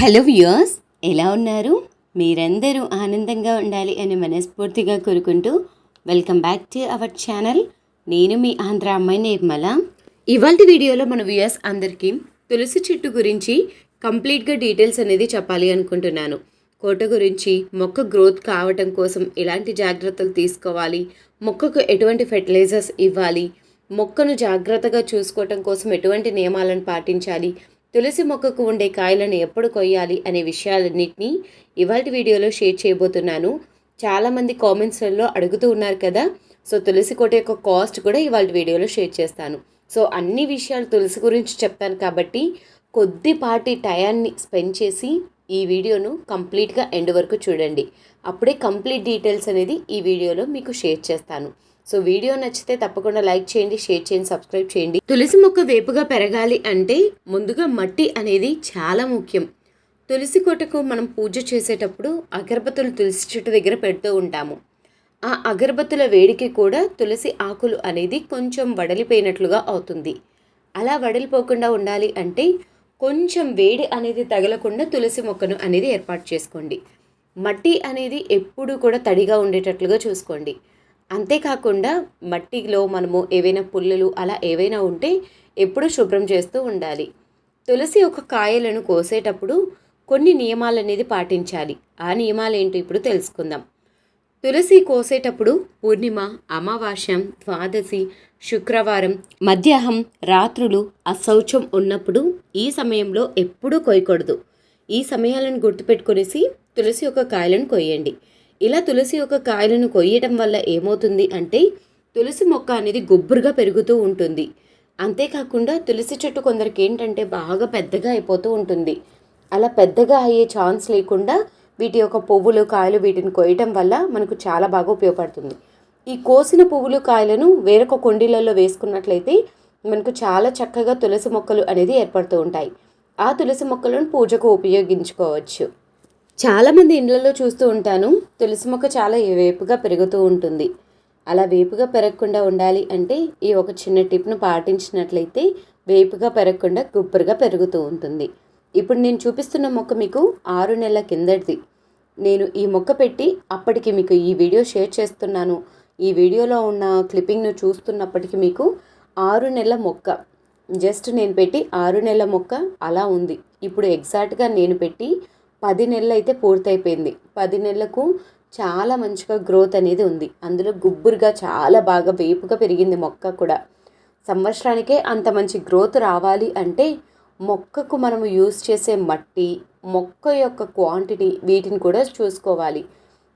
Hello viewers ఎలా ఉన్నారు? మీరందరూ ఆనందంగా ఉండాలి అని మనస్ఫూర్తిగా కోరుకుంటూ welcome back to our channel. నేను మీ ఆంధ్ర అమ్మాయి నిర్మల. ఇవాళ వీడియోలో మన వ్యూయర్స్ అందరికీ తులసి చెట్టు గురించి కంప్లీట్గా డీటెయిల్స్ అనేది చెప్పాలి అనుకుంటున్నాను. కోట గురించి మొక్క గ్రోత్ కావటం కోసం ఎలాంటి జాగ్రత్తలు తీసుకోవాలి మొక్కకు ఎటువంటి ఫెర్టిలైజర్స్ ఇవ్వాలి మొక్కను జాగ్రత్తగా చూసుకోవటం కోసం ఎటువంటి నియమాలను పాటించాలి తులసి మొక్కకు ఉండే కాయలను ఎప్పుడు కొయ్యాలి అనే విషయాలన్నింటినీ ఇవాళ వీడియోలో షేర్ చేయబోతున్నాను. చాలామంది కామెంట్స్లలో అడుగుతూ ఉన్నారు కదా సో తులసి కోట యొక్క కాస్ట్ కూడా ఇవాళ వీడియోలో షేర్ చేస్తాను. సో అన్ని విషయాలు తులసి గురించి చెప్తాను కాబట్టి కొద్దిపాటి టయాన్ని స్పెండ్ చేసి ఈ వీడియోను కంప్లీట్గా ఎండ్ వరకు చూడండి. అప్పుడే కంప్లీట్ డీటెయిల్స్ అనేది ఈ వీడియోలో మీకు షేర్ చేస్తాను. సో వీడియో నచ్చితే తప్పకుండా లైక్ చేయండి షేర్ చేయండి సబ్స్క్రైబ్ చేయండి. తులసి మొక్క వేపుగా పెరగాలి అంటే ముందుగా మట్టి అనేది చాలా ముఖ్యం. తులసి కోటకు మనం పూజ చేసేటప్పుడు అగరబత్తులు తులసి చెట్టు దగ్గర పెడుతూ ఉంటాము. ఆ అగరబత్తుల వేడికి కూడా తులసి ఆకులు అనేది కొంచెం వడలిపోయినట్లుగా అవుతుంది. అలా వడలిపోకుండా ఉండాలి అంటే కొంచెం వేడి అనేది తగలకుండా తులసి మొక్కను అనేది ఏర్పాటు చేసుకోండి. మట్టి అనేది ఎప్పుడూ కూడా తడిగా ఉండేటట్లుగా చూసుకోండి. అంతేకాకుండా మట్టిలో మనము ఏవైనా పుల్లలు అలా ఏవైనా ఉంటే ఎప్పుడూ శుభ్రం చేస్తూ ఉండాలి. తులసి ఒక కాయలను కోసేటప్పుడు కొన్ని నియమాలు అనేది పాటించాలి. ఆ నియమాలు ఏంటో ఇప్పుడు తెలుసుకుందాం. తులసి కోసేటప్పుడు పూర్ణిమ అమావాస్యం ద్వాదశి శుక్రవారం మధ్యాహ్నం రాత్రులు అశౌచం ఉన్నప్పుడు ఈ సమయంలో ఎప్పుడూ కొయ్యకూడదు. ఈ సమయాలను గుర్తుపెట్టుకునేసి తులసి యొక్క కాయలను కొయ్యండి. ఇలా తులసి యొక్క కాయలను కొయ్యటం వల్ల ఏమవుతుంది అంటే తులసి మొక్క అనేది గుబ్బురుగా పెరుగుతూ ఉంటుంది. అంతేకాకుండా తులసి చెట్టు కొందరికి ఏంటంటే బాగా పెద్దగా అయిపోతూ ఉంటుంది. అలా పెద్దగా అయ్యే ఛాన్స్ లేకుండా వీటి యొక్క పువ్వులు కాయలు వీటిని కొయ్యటం వల్ల మనకు చాలా బాగా ఉపయోగపడుతుంది. ఈ కోసిన పువ్వులు కాయలను వేరొక కొండీలలో వేసుకున్నట్లయితే మనకు చాలా చక్కగా తులసి మొక్కలు అనేది ఏర్పడుతూ ఉంటాయి. ఆ తులసి మొక్కలను పూజకు ఉపయోగించుకోవచ్చు. చాలామంది ఇండ్లలో చూస్తూ ఉంటాను. తులసి మొక్క చాలా వేపుగా పెరుగుతూ ఉంటుంది. అలా వేపుగా పెరగకుండా ఉండాలి అంటే ఈ ఒక చిన్న టిప్ను పాటించినట్లయితే వేపుగా పెరగకుండా గుబ్బురుగా పెరుగుతూ ఉంటుంది. ఇప్పుడు నేను చూపిస్తున్న మొక్క మీకు ఆరు నెలల కిందటిది. నేను ఈ మొక్క పెట్టి అప్పటికి మీకు ఈ వీడియో షేర్ చేస్తున్నాను. ఈ వీడియోలో ఉన్న క్లిప్పింగ్ను చూస్తున్నప్పటికీ మీకు ఆరు నెలల మొక్క. జస్ట్ నేను పెట్టి ఆరు నెలల మొక్క అలా ఉంది. ఇప్పుడు ఎగ్జాక్ట్గా నేను పెట్టి పది నెలలు అయితే పూర్తయిపోయింది. పది నెలలకు చాలా మంచిగా గ్రోత్ అనేది ఉంది. అందులో గుబ్బురుగా చాలా బాగా వేపుగా పెరిగింది మొక్క కూడా. సంవత్సరానికే అంత మంచి గ్రోత్ రావాలి అంటే మొక్కకు మనము యూస్ చేసే మట్టి మొక్క యొక్క క్వాంటిటీ వీటిని కూడా చూసుకోవాలి.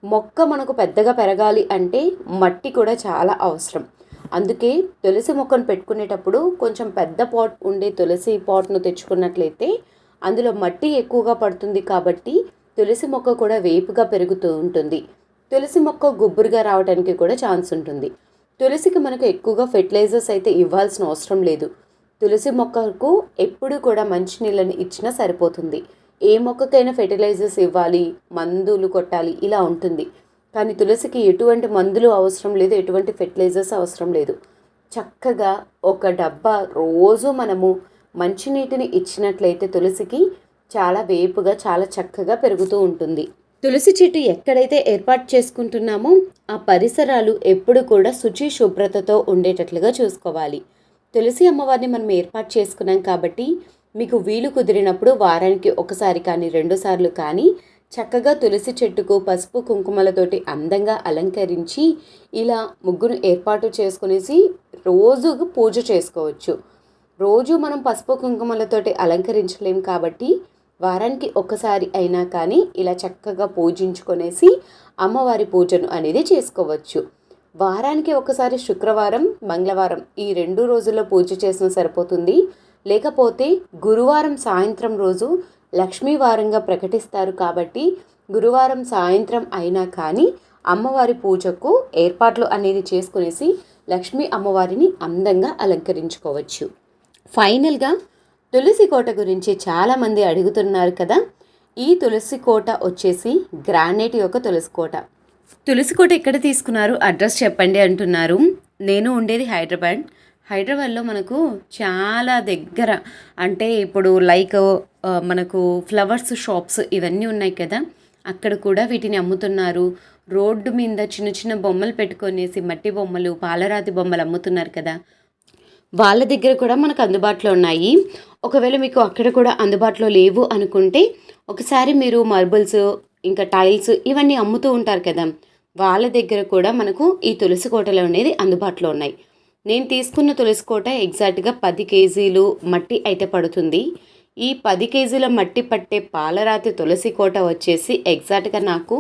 మొక్క మనకు పెద్దగా పెరగాలి అంటే మట్టి కూడా చాలా అవసరం. అందుకే తులసి మొక్కను పెట్టుకునేటప్పుడు కొంచెం పెద్ద పాట్ ఉండే తులసి పాట్ను తెచ్చుకున్నట్లయితే అందులో మట్టి ఎక్కువగా పడుతుంది కాబట్టి తులసి మొక్క కూడా వేపుగా పెరుగుతూ ఉంటుంది. తులసి మొక్క గుబ్బురుగా రావడానికి కూడా ఛాన్స్ ఉంటుంది. తులసికి మనకు ఎక్కువగా ఫెర్టిలైజర్స్ అయితే ఇవ్వాల్సిన అవసరం లేదు. తులసి మొక్కకు ఎప్పుడు కూడా మంచి నీళ్ళని ఇచ్చినా సరిపోతుంది. ఏ మొక్కకైనా ఫెర్టిలైజర్స్ ఇవ్వాలి మందులు కొట్టాలి ఇలా ఉంటుంది. కానీ తులసికి ఎటువంటి మందులు అవసరం లేదు ఎటువంటి ఫెర్టిలైజర్స్ అవసరం లేదు. చక్కగా ఒక డబ్బా రోజు మనము మంచినీటిని ఇచ్చినట్లయితే తులసికి చాలా వేపుగా చాలా చక్కగా పెరుగుతూ ఉంటుంది. తులసి చెట్టు ఎక్కడైతే ఏర్పాటు చేసుకుంటున్నామో ఆ పరిసరాలు ఎప్పుడు కూడా శుచి శుభ్రతతో ఉండేటట్లుగా చూసుకోవాలి. తులసి అమ్మవారిని మనం ఏర్పాటు చేసుకున్నాం కాబట్టి మీకు వీలు కుదిరినప్పుడు వారానికి ఒకసారి కానీ రెండుసార్లు కానీ చక్కగా తులసి చెట్టుకు పసుపు కుంకుమలతోటి అందంగా అలంకరించి ఇలా ముగ్గును ఏర్పాటు చేసుకునేసి రోజు పూజ చేసుకోవచ్చు. రోజు మనం పసుపు కుంకుమలతోటి అలంకరించలేం కాబట్టి వారానికి ఒకసారి అయినా కానీ ఇలా చక్కగా పూజించుకొనేసి అమ్మవారి పూజను అనేది చేసుకోవచ్చు. వారానికి ఒకసారి శుక్రవారం మంగళవారం ఈ రెండు రోజుల్లో పూజ చేసిన సరిపోతుంది. లేకపోతే గురువారం సాయంత్రం రోజు లక్ష్మీవారంగా ప్రకటిస్తారు కాబట్టి గురువారం సాయంత్రం అయినా కానీ అమ్మవారి పూజకు ఏర్పాట్లు అనేది చేసుకునేసి లక్ష్మీ అమ్మవారిని అందంగా అలంకరించుకోవచ్చు. ఫైనల్గా తులసి కోట గురించి చాలామంది అడుగుతున్నారు కదా. ఈ తులసి కోట వచ్చేసి గ్రానైట్ యొక్క తులసి కోట. తులసి కోట ఎక్కడ తీసుకున్నారు? అడ్రస్ చెప్పండి అంటున్నారు. నేను ఉండేది హైదరాబాద్. హైదరాబాద్లో మనకు చాలా దగ్గర అంటే ఇప్పుడు లైక్ మనకు ఫ్లవర్స్ షాప్స్ ఇవన్నీ ఉన్నాయి కదా. అక్కడ కూడా వీటిని అమ్ముతున్నారు. రోడ్డు మీద చిన్న చిన్న బొమ్మలు పెట్టుకొనేసి మట్టి బొమ్మలు పాలరాతి బొమ్మలు అమ్ముతున్నారు కదా. వాళ్ళ దగ్గర కూడా మనకు అందుబాటులో ఉన్నాయి. ఒకవేళ మీకు అక్కడ కూడా అందుబాటులో లేవు అనుకుంటే ఒకసారి మీరు మార్బుల్స్ ఇంకా టైల్స్ ఇవన్నీ అమ్ముతూ ఉంటారు కదా వాళ్ళ దగ్గర కూడా మనకు ఈ తులసి కోటలు అనేది అందుబాటులో ఉన్నాయి. నేను తీసుకున్న తులసి కోట ఎగ్జాక్ట్గా పది కేజీలు మట్టి అయితే పడుతుంది. ఈ పది కేజీల మట్టి పట్టే పాలరాతి తులసి కోట వచ్చేసి ఎగ్జాక్ట్గా నాకు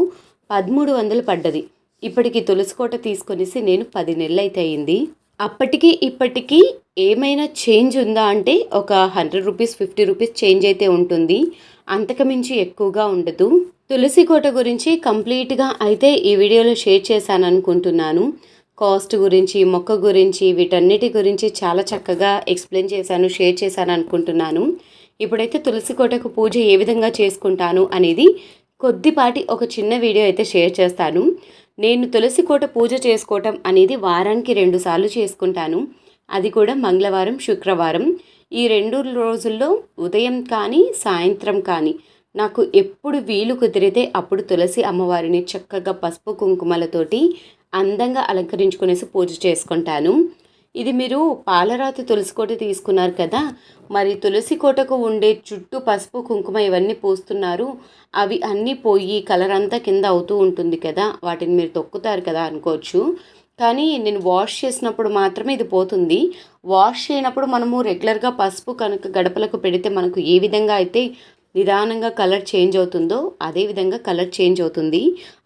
పదమూడు వందలు పడ్డది. ఇప్పటికి తులసి కోట తీసుకొనేసి నేను పది నెలలు అయితే అయింది. అప్పటికి ఇప్పటికీ ఏమైనా చేంజ్ ఉందా అంటే ఒక hundred rupees fifty rupees change అయితే ఉంటుంది. అంతకుమించి ఎక్కువగా ఉండదు. తులసి కోట గురించి కంప్లీట్గా అయితే ఈ వీడియోలో షేర్ చేశాను అనుకుంటున్నాను. కాస్ట్ గురించి మొక్క గురించి వీటన్నిటి గురించి చాలా చక్కగా ఎక్స్ప్లెయిన్ చేశాను షేర్ చేశాను అనుకుంటున్నాను. ఇప్పుడైతే తులసి కోటకు పూజ ఏ విధంగా చేసుకుంటాను అనేది కొద్దిపాటి ఒక చిన్న వీడియో అయితే షేర్ చేస్తాను. నేను తులసి కోట పూజ చేసుకోవటం అనేది వారానికి రెండుసార్లు చేసుకుంటాను. అది కూడా మంగళవారం శుక్రవారం. ఈ రెండు రోజుల్లో ఉదయం కానీ సాయంత్రం కానీ నాకు ఎప్పుడు వీలు కుదిరితే అప్పుడు తులసి అమ్మవారిని చక్కగా పసుపు కుంకుమలతోటి అందంగా అలంకరించుకునేసి పూజ చేసుకుంటాను. ఇది మీరు పాలరాతి తులసి కోట తీసుకున్నారు కదా మరి తులసి కోటకు ఉండే చుట్టూ పసుపు కుంకుమ ఇవన్నీ పూస్తున్నారు. అవి అన్నీ పోయి కలర్ అంతా కింద అవుతూ ఉంటుంది కదా వాటిని మీరు తొక్కుతారు కదా అనుకోవచ్చు. కానీ నేను వాష్ చేసినప్పుడు మాత్రమే ఇది పోతుంది. వాష్ చేయనప్పుడు మనము రెగ్యులర్గా పసుపు కనుక గడపలకు పెడితే మనకు ఏ విధంగా అయితే నిదానంగా కలర్ చేంజ్ అవుతుందో అదే విధంగా కలర్ చేంజ్ అవుతుంది.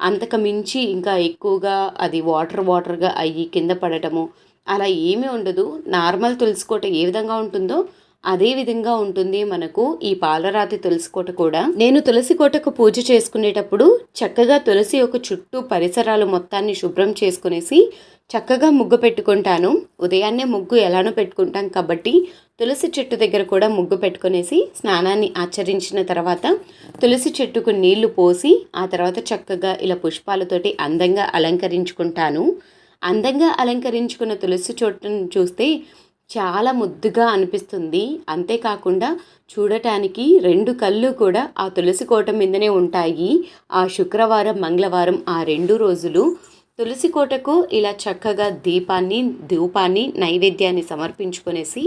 అంతకు మించి ఇంకా ఎక్కువగా అది వాటర్ వాటర్గా అయ్యి కింద పడటము అలా ఏమీ ఉండదు. నార్మల్ తులసికోట ఏ విధంగా ఉంటుందో అదే విధంగా ఉంటుంది మనకు ఈ పాలరాతి తులసి కోట కూడా. నేను తులసి కోటకు పూజ చేసుకునేటప్పుడు చక్కగా తులసి యొక్క చుట్టూ పరిసరాలు మొత్తాన్ని శుభ్రం చేసుకునేసి చక్కగా ముగ్గు పెట్టుకుంటాను. ఉదయాన్నే ముగ్గు ఎలానో పెట్టుకుంటాం కాబట్టి తులసి చెట్టు దగ్గర కూడా ముగ్గు పెట్టుకునేసి స్నానాన్ని ఆచరించిన తర్వాత తులసి చెట్టుకు నీళ్ళు పోసి ఆ తర్వాత చక్కగా ఇలా పుష్పాలతోటి అందంగా అలంకరించుకుంటాను. అందంగా అలంకరించుకున్న తులసి చెట్టును చూస్తే చాలా ముద్దుగా అనిపిస్తుంది. అంతేకాకుండా చూడటానికి రెండు కళ్ళు కూడా ఆ తులసి కోట మీదనే ఉంటాయి. ఆ శుక్రవారం మంగళవారం ఆ రెండు రోజులు తులసి కోటకు ఇలా చక్కగా దీపాన్ని ధూపాన్ని నైవేద్యాన్ని సమర్పించుకునేసి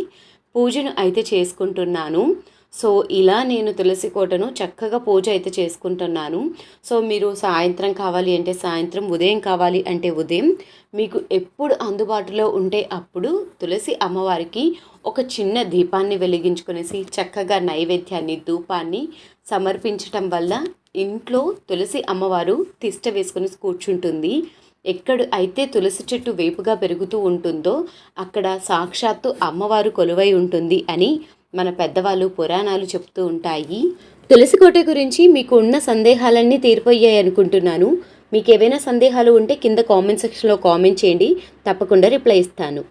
పూజను అయితే చేసుకుంటున్నాను. సో ఇలా నేను తులసి కోటను చక్కగా పూజ అయితే చేసుకుంటున్నాను. సో మీరు సాయంత్రం కావాలి అంటే సాయంత్రం ఉదయం కావాలి అంటే ఉదయం. మీకు ఎప్పుడు అందుబాటులో ఉంటే అప్పుడు తులసి అమ్మవారికి ఒక చిన్న దీపాన్ని వెలిగించుకునేసి చక్కగా నైవేద్యాన్ని ధూపాన్ని సమర్పించటం వల్ల ఇంట్లో తులసి అమ్మవారు తిష్ట వేసుకుని కూర్చుంటుంది. ఎక్కడ అయితే తులసి చెట్టు వేపుగా పెరుగుతూ ఉంటుందో అక్కడ సాక్షాత్తు అమ్మవారు కొలువై ఉంటుంది అని మన పెద్దవాళ్ళు పురాణాలు చెప్తూ ఉంటాయి. తులసి కోట గురించి మీకు ఉన్న సందేహాలన్నీ తీరిపోయాయి అనుకుంటున్నాను. మీకు ఏవైనా సందేహాలు ఉంటే కింద కామెంట్ సెక్షన్లో కామెంట్ చేయండి. తప్పకుండా రిప్లై ఇస్తాను.